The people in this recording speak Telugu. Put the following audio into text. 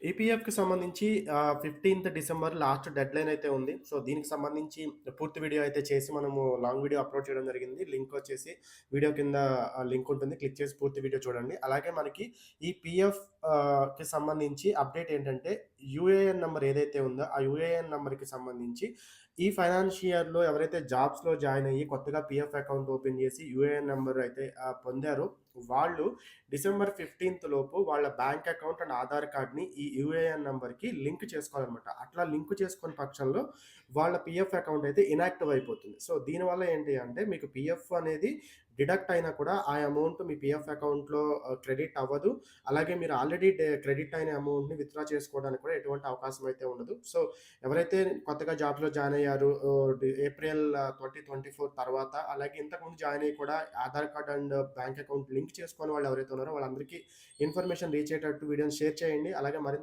ఈపీఎఫ్‌కి సంబంధించి ఫిఫ్టీన్త్ డిసెంబర్ లాస్ట్ డెడ్‌లైన్ అయితే ఉంది. సో, దీనికి సంబంధించి పూర్తి వీడియో అయితే చేసి మనము లాంగ్ వీడియో అప్‌లోడ్ చేయడం జరిగింది. లింక్ వచ్చేసి వీడియో కింద లింక్ ఉంటుంది. క్లిక్ చేసి పూర్తి వీడియో చూడండి. అలాగే మనకి ఈ పీఎఫ్కి సంబంధించి అప్డేట్ ఏంటంటే యూఏఎన్ నెంబర్ ఏదైతే ఉందో ఆ యూఏఎన్ నెంబర్కి సంబంధించి ఈ ఫైనాన్షియర్‌లో ఎవరైతే జాబ్స్‌లో జాయిన్ అయ్యి కొత్తగా పీఎఫ్ అకౌంట్ ఓపెన్ చేసి యూఏఎన్ నెంబర్ అయితే పొందారు పొందారో వాళ్ళు డిసెంబర్ 15థ్ లోపు వాళ్ళ బ్యాంక్ అకౌంట్ అండ్ ఆధార్ కార్డ్‌ని ఈ యూఏఎన్ నంబర్‌కి లింక్ చేసుకోవాలనమాట. అట్లా లింక్ చేసుకున్న పక్షంలో వాళ్ళ పీఎఫ్ అకౌంట్ అయితే ఇనాక్టివ్ అయిపోతుంది. సో, దీనివల్ల ఏంటి అంటే మీకు పీఎఫ్ అనేది డిడక్ట్ అయినా కూడా ఆ అమౌంట్ మీ పీఎఫ్ అకౌంట్‌లో క్రెడిట్ అవ్వదు. అలాగే మీరు ఆల్రెడీ క్రెడిట్ అయిన అమౌంట్‌ని విత్‌డ్రా చేసుకోవడానికి కూడా ఎటువంటి అవకాశం అయితే ఉండదు. సో, ఎవరైతే కొత్తగా జాబ్లో జాయిన్ అయ్యారు ఏప్రిల్ ట్వంటీ ట్వంటీ ఫోర్ తర్వాత అలాగే ఇంతకుముందు జాయిన్ అయ్యి కూడా Aadhaar card and bank account link చేసుకొని వాళ్ళు ఎవరైతే ఉన్నారో వాళ్ళందరికీ ఇన్ఫర్మేషన్ రీచ్ అయ్యేటట్టు వీడియోని షేర్ చేయండి. అలాగే మరింత